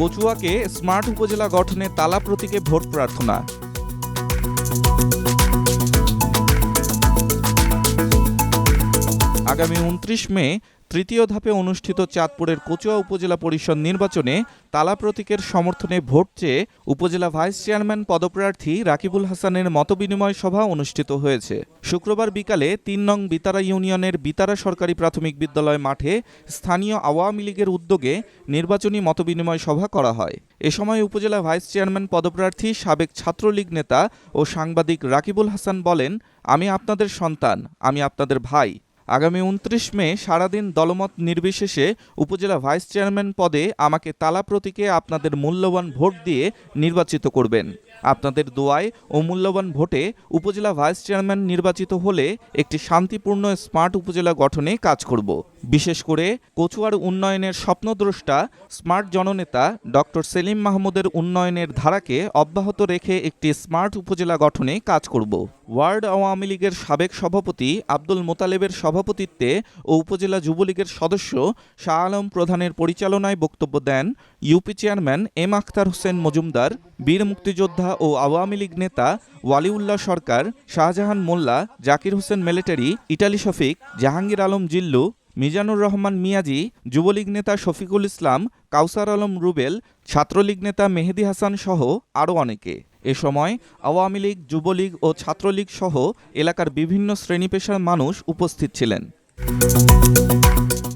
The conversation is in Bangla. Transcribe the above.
কচুয়াকে স্মার্ট উপজেলা গঠনে তালা প্রতীকে ভোট প্রার্থনা। আগামী উনত্রিশ মে তৃতীয় ধাপে অনুষ্ঠিত চাঁদপুরের কচুয়া উপজেলা পরিষদ নির্বাচনে তালা প্রতীকের সমর্থনে ভোট চেয়ে উপজেলা ভাইস চেয়ারম্যান পদপ্রার্থী রাকিবুল হাসানের মতবিনিময় সভা অনুষ্ঠিত হয়েছে। শুক্রবার বিকালে তিন নং বিতারা ইউনিয়নের বিতারা সরকারি প্রাথমিক বিদ্যালয় মাঠে স্থানীয় আওয়ামী লীগের উদ্যোগে নির্বাচনী মতবিনিময় সভা করা হয়। এ সময় উপজেলা ভাইস চেয়ারম্যান পদপ্রার্থী সাবেক ছাত্রলীগ নেতা ও সাংবাদিক রাকিবুল হাসান বলেন, আমি আপনাদের সন্তান, আমি আপনাদের ভাই। আগামী উনত্রিশ মে সারাদিন দলমত নির্বিশেষে উপজেলা ভাইস চেয়ারম্যান পদে আমাকে তালা প্রতীকে আপনাদের মূল্যবান ভোট দিয়ে নির্বাচিত করবেন। আপনাদের দোয়ায় ও মূল্যবান ভোটে উপজেলা ভাইস চেয়ারম্যান নির্বাচিত হলে একটি শান্তিপূর্ণ স্মার্ট উপজেলা গঠনে কাজ করব। বিশেষ করে কচুয়ার উন্নয়নের স্বপ্নদ্রষ্টা, স্মার্ট জননেতা ডক্টর সেলিম মাহমুদের উন্নয়নের ধারাকে অব্যাহত রেখে একটি স্মার্ট উপজেলা গঠনে কাজ করব। ওয়ার্ড আওয়ামী লীগের সাবেক সভাপতি আব্দুল মোতালেবের সভাপতিত্বে ও উপজেলা যুবলীগের সদস্য শাহ আলম প্রধানের পরিচালনায় বক্তব্য দেন UP chairman M Akhtar Hossain Majumdar, বীর মুক্তিযোদ্ধা ও আওয়ামী লীগ নেতা ওয়ালিউল্লাহ সরকার, শাহজাহান মোল্লা, জাকির হোসেন মেলেটারি, ইটালি শফিক, জাহাঙ্গীর আলম জিল্লু মিজানুর রহমান মিয়াজি, যুবলীগ নেতা শফিকুল ইসলাম, কাউসার আলম রুবেল, ছাত্রলীগ নেতা মেহেদি হাসান সহ আরও অনেকে। এ সময় আওয়ামী লীগ, যুবলীগ ও ছাত্রলীগ সহ এলাকার বিভিন্ন শ্রেণি পেশার মানুষ উপস্থিত ছিলেন।